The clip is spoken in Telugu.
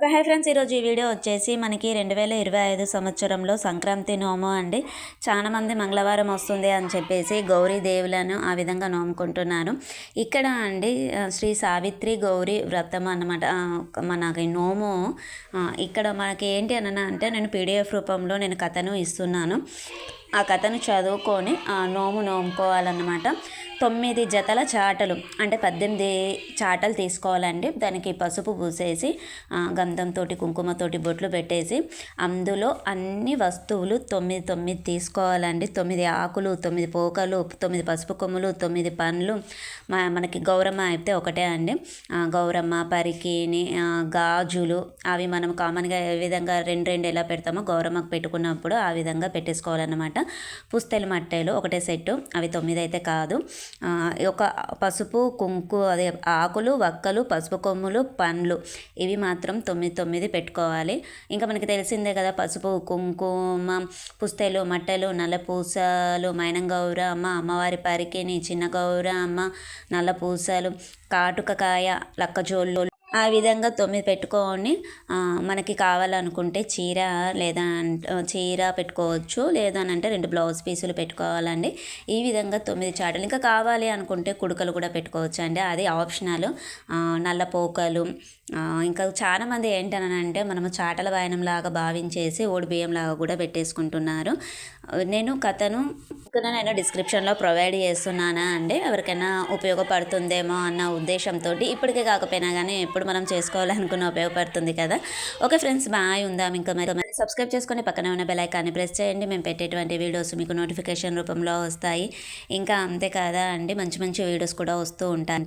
ఒక హై ఫ్రెండ్స్ ఈరోజు ఈ వీడియో వచ్చేసి మనకి రెండు వేల ఇరవై ఐదు సంవత్సరంలో సంక్రాంతి నోము అండి. చాలా మంది మంగళవారం వస్తుంది అని చెప్పేసి గౌరీ దేవులను ఆ విధంగా నోముకుంటున్నారు. ఇక్కడ అండి శ్రీ సావిత్రి గౌరీ వ్రతం అన్నమాట. మనకి నోము ఇక్కడ మనకి ఏంటి అన్న అంటే నేను పీడిఎఫ్ రూపంలో నేను కథను ఇస్తున్నాను. ఆ కథను చదువుకొని ఆ నోము నోముకోవాలన్నమాట. తొమ్మిది జతల చాటలు అంటే పద్దెనిమిది చాటలు తీసుకోవాలండి. దానికి పసుపు పూసేసి గంధంతో కుంకుమతోటి బొట్లు పెట్టేసి అందులో అన్ని వస్తువులు తొమ్మిది తొమ్మిది తీసుకోవాలండి. తొమ్మిది ఆకులు తొమ్మిది పోకలు తొమ్మిది పసుపు కొమ్ములు తొమ్మిది పండ్లు. మనకి గౌరమ్మ అయితే ఒకటే అండి. గౌరమ్మ పరికిని గాజులు అవి మనం కామన్గా ఏ విధంగా రెండు రెండు ఎలా పెడతామో గౌరమ్మకు పెట్టుకున్నప్పుడు ఆ విధంగా పెట్టేసుకోవాలన్నమాట. పుస్తెలు మట్టెలు ఒకటే సెట్టు. అవి తొమ్మిది అయితే కాదు ఒక పసుపు కుంకు అదే ఆకులు వక్కలు పసుపు కొమ్ములు పండ్లు ఇవి మాత్రం తొమ్మిది తొమ్మిది పెట్టుకోవాలి. ఇంకా మనకి తెలిసిందే కదా పసుపు కుంకుమ పుస్తెలు మట్టెలు నల్ల పూసలు మైనంగౌరమ్మ అమ్మవారి పరికిణి చిన్న గౌరమ్మ నల్ల పూసలు కాటుకకాయ లక్కజోళ్ళు ఆ విధంగా తొమ్మిది పెట్టుకొని మనకి కావాలనుకుంటే చీర లేదా చీర పెట్టుకోవచ్చు. లేదనంటే రెండు బ్లౌజ్ పీసులు పెట్టుకోవాలండి. ఈ విధంగా తొమ్మిది చాటలు. ఇంకా కావాలి అనుకుంటే కుడుకలు కూడా పెట్టుకోవచ్చు అండి అది ఆప్షనల్. నల్ల పోకలు. ఇంకా చాలా మంది ఏంటనంటే మనము చాటల వాయనం లాగా భావించేసి ఓడి బియ్యం లాగా కూడా పెట్టేసుకుంటున్నారు. నేను కథను నేను డిస్క్రిప్షన్లో ప్రొవైడ్ చేస్తున్నానా అండి? ఎవరికైనా ఉపయోగపడుతుందేమో అన్న ఉద్దేశంతో ఇప్పటికే కాకపోయినా కానీ ఎప్పుడు మనం చేసుకోవాలనుకున్న ఉపయోగపడుతుంది కదా. ఓకే ఫ్రెండ్స్ బాయ్ ఉందాం ఇంకా మరి. సబ్స్క్రైబ్ చేసుకొని పక్కన ఉన్న బెలైకాన్ని ప్రెస్ చేయండి. మేము పెట్టేటువంటి వీడియోస్ మీకు నోటిఫికేషన్ రూపంలో వస్తాయి. ఇంకా అంతే కదా అండి. మంచి మంచి వీడియోస్ కూడా వస్తూ ఉంటాయి.